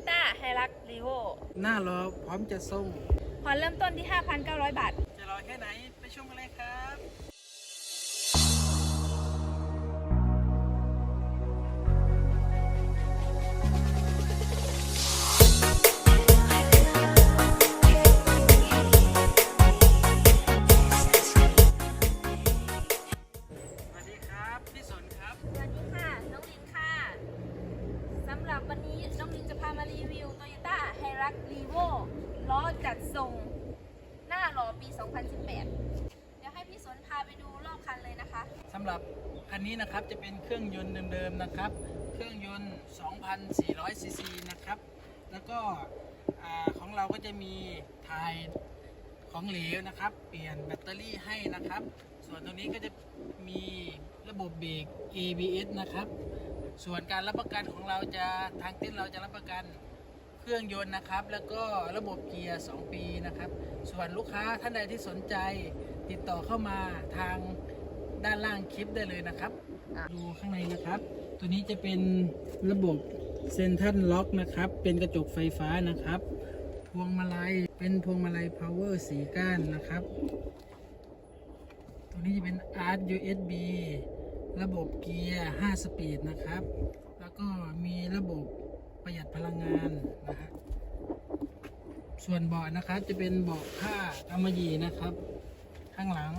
Toyota h i l u x r e v o หน้ารอพร้อมจะส่งผ่อนเริ่มต้นที่ 5,900 บาท จะรอแค่ไหนไปชมกันเลยครับสวัสดีครับพี่สนครับสวัสดีค่ะ น้องลินค่ะ สำหรับวันนี้ รีวิว Toyota h i l u x r e v o ล้อจัดส่งหน้าหล่อปี 2018 เดี๋ยวให้พี่สนพาไปดูรอบคันเลยนะคะสำหรับคันนี้นะครับจะเป็นเครื่องยนต์เดิมๆนะครับ เครื่องยนต์ 2,400ซีซีนะครับ แล้วก็ของเราก็จะมีทายของเหลวนะครับ เปลี่ยนแบตเตอรี่ให้นะครับ ส่วนตรงนี้ก็จะมีระบบเบรก ABS นะครับ ส่วนการรับประกันของเราจะทางเต้นเราจะรับประกันเครื่องยนต์นะครับ แล้วก็ระบบเกียร์ 2 ปีนะครับ ส่วนลูกค้าท่านใดที่สนใจติดต่อเข้ามาทางด้านล่างคลิปได้เลยนะครับอะดูข้างในนะครับ ตัวนี้จะเป็นระบบเซนทั l ล็อกนะครับ เป็นกระจกไฟฟ้านะครับ พวงมาลัยเป็นพวงมาลัย power สีก้านนะครับ ตัวนี้จะเป็น Art USB ระบบเกียร์ 5 สปีดนะครับ แล้วก็มีระบบประหยัดพลังงานนะฮะส่วนเบาะนะครับจะเป็นเบาะผ้ากำมะหยี่นะครับ ข้างหลัง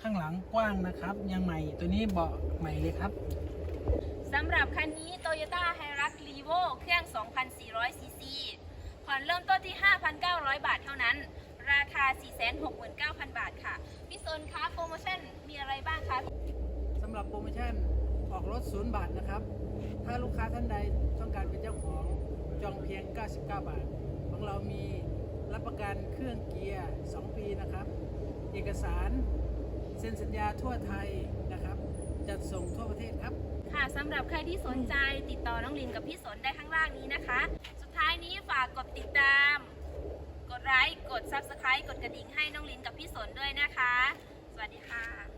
ข้างหลังกว้างนะครับ ยังใหม่ตัวนี้เบาะใหม่เลยครับสำหรับคันนี้ Toyota h i l u x r e v o เครื่อง 2,400ซีซีผ่อนเริ่มต้นที่ 5,900 บาทเท่านั้นาคา469,000 บาทค่ะ พี่โซนคะโปรโมชั่นมีอะไรบ้างคะสำหรับโปรโมชั่นออกรถศูนย์บาทนะครับ ถ้าลูกค้าท่านใดต้องการเป็นเจ้าของจองเพียง 99 บาท ของเรามีรับประกันเครื่องเกียร์ 2 ปีนะครับ เอกสารเซ็นสัญญาทั่วไทยนะครับ จัดส่งทั่วประเทศครับ ค่ะสำหรับใครที่สนใจติดต่อน้องลินกับพี่สนได้ข้างล่างนี้นะคะ สุดท้ายนี้ฝากกดติดตามกดไลค์ กด Subscribe กดกระดิ่งให้น้องลินกับพี่สนด้วยนะคะ สวัสดีค่ะ